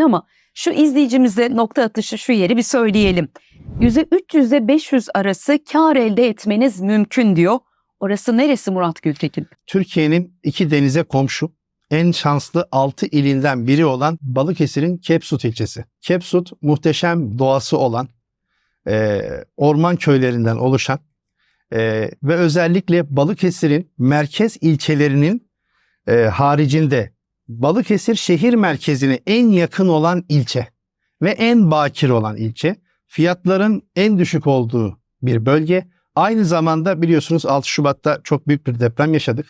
Ama şu izleyicimize nokta atışı şu yeri bir söyleyelim. %300 ile 500 arası kar elde etmeniz mümkün diyor. Orası neresi Murat Gültekin? Türkiye'nin iki denize komşu en şanslı 6 ilinden biri olan Balıkesir'in Kepsut ilçesi. Kepsut muhteşem doğası olan e, orman köylerinden oluşan e, ve özellikle Balıkesir'in merkez ilçelerinin e, haricinde Balıkesir şehir merkezine en yakın olan ilçe ve en bakir olan ilçe. Fiyatların en düşük olduğu bir bölge. Aynı zamanda biliyorsunuz 6 Şubat'ta çok büyük bir deprem yaşadık.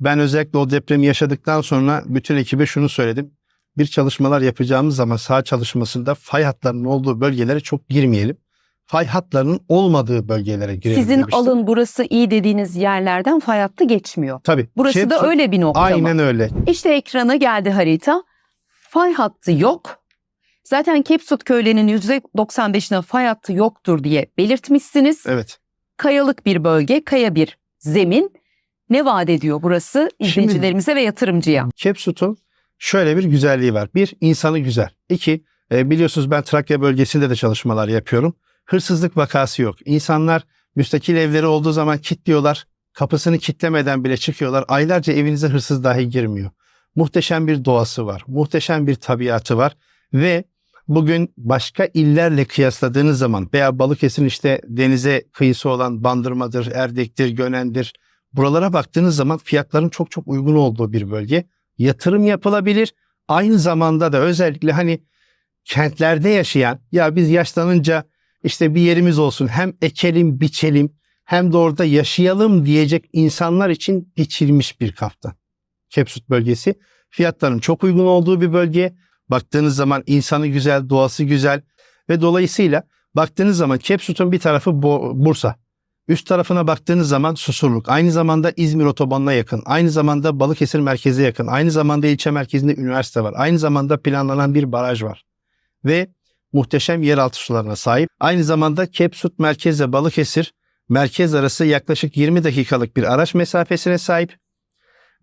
Ben özellikle o depremi yaşadıktan sonra bütün ekibe şunu söyledim. Bir çalışmalar yapacağımız zaman saha çalışmasında fay hatlarının olduğu bölgelere çok girmeyelim. Fay hatlarının olmadığı bölgelere girelim Sizin demiştim. alın burası iyi dediğiniz yerlerden fay hattı geçmiyor. Tabii. Burası da Kepsut- öyle bir nokta mı? Aynen öyle. İşte ekrana geldi harita. Fay hattı yok. Zaten Kepsut köylerinin %95'ine fay hattı yoktur diye belirtmişsiniz. Evet. Kayalık bir bölge, kaya bir zemin. Ne vaat ediyor burası izleyicilerimize ve yatırımcıya? Kepsut'un şöyle bir güzelliği var. Bir, insanı güzel. İki, e, biliyorsunuz ben Trakya bölgesinde de çalışmalar yapıyorum. Hırsızlık vakası yok. İnsanlar müstakil evleri olduğu zaman kilitliyorlar. Kapısını kilitlemeden bile çıkıyorlar. Aylarca evinize hırsız dahi girmiyor. Muhteşem bir doğası var. Muhteşem bir tabiatı var. Ve bugün başka illerle kıyasladığınız zaman veya Balıkesir'in işte denize kıyısı olan Bandırma'dır, Erdek'tir, Gönen'dir. Buralara baktığınız zaman fiyatların çok çok uygun olduğu bir bölge. Yatırım yapılabilir. Aynı zamanda da özellikle hani kentlerde yaşayan ya biz yaşlanınca işte bir yerimiz olsun hem ekelim biçelim hem de orada yaşayalım diyecek insanlar için biçilmiş bir kaftan. Kepsut bölgesi fiyatların çok uygun olduğu bir bölge. Baktığınız zaman insanı güzel, doğası güzel ve dolayısıyla baktığınız zaman Kepsut'un bir tarafı Bursa. Üst tarafına baktığınız zaman Susurluk. Aynı zamanda İzmir otobanına yakın. Aynı zamanda Balıkesir merkeze yakın. Aynı zamanda ilçe merkezinde üniversite var. Aynı zamanda planlanan bir baraj var. Ve muhteşem yeraltı sularına sahip. Aynı zamanda Kepsut merkezle Balıkesir merkez arası yaklaşık 20 dakikalık bir araç mesafesine sahip.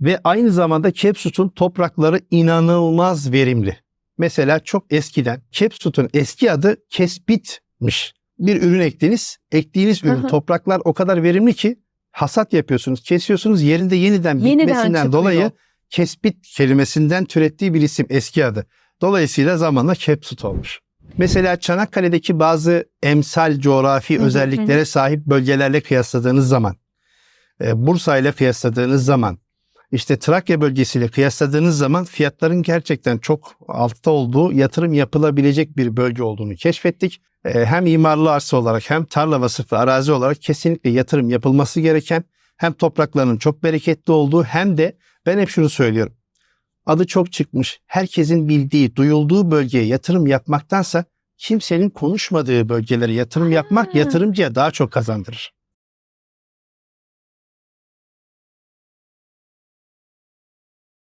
Ve aynı zamanda Kepsut'un toprakları inanılmaz verimli. Mesela çok eskiden Kepsut'un eski adı Kespit'miş. Bir ürün ektiniz, ektiğiniz ürün topraklar o kadar verimli ki hasat yapıyorsunuz, kesiyorsunuz yerinde yeniden Yeniden bitmesinden çıkıyor. dolayı Kespit kelimesinden türettiği bir isim eski adı. Dolayısıyla zamanla Kepsut olmuş. Mesela Çanakkale'deki bazı emsal coğrafi özelliklere sahip bölgelerle kıyasladığınız zaman, e, Bursa ile kıyasladığınız zaman, işte Trakya bölgesiyle kıyasladığınız zaman fiyatların gerçekten çok altta olduğu, yatırım yapılabilecek bir bölge olduğunu keşfettik. E, Hem imarlı arsa olarak hem tarla vasıflı arazi olarak kesinlikle yatırım yapılması gereken, hem topraklarının çok bereketli olduğu hem de ben hep şunu söylüyorum. Adı çok çıkmış, herkesin bildiği, duyulduğu bölgeye yatırım yapmaktansa kimsenin konuşmadığı bölgelere yatırım yapmak Ha. yatırımcıya daha çok kazandırır.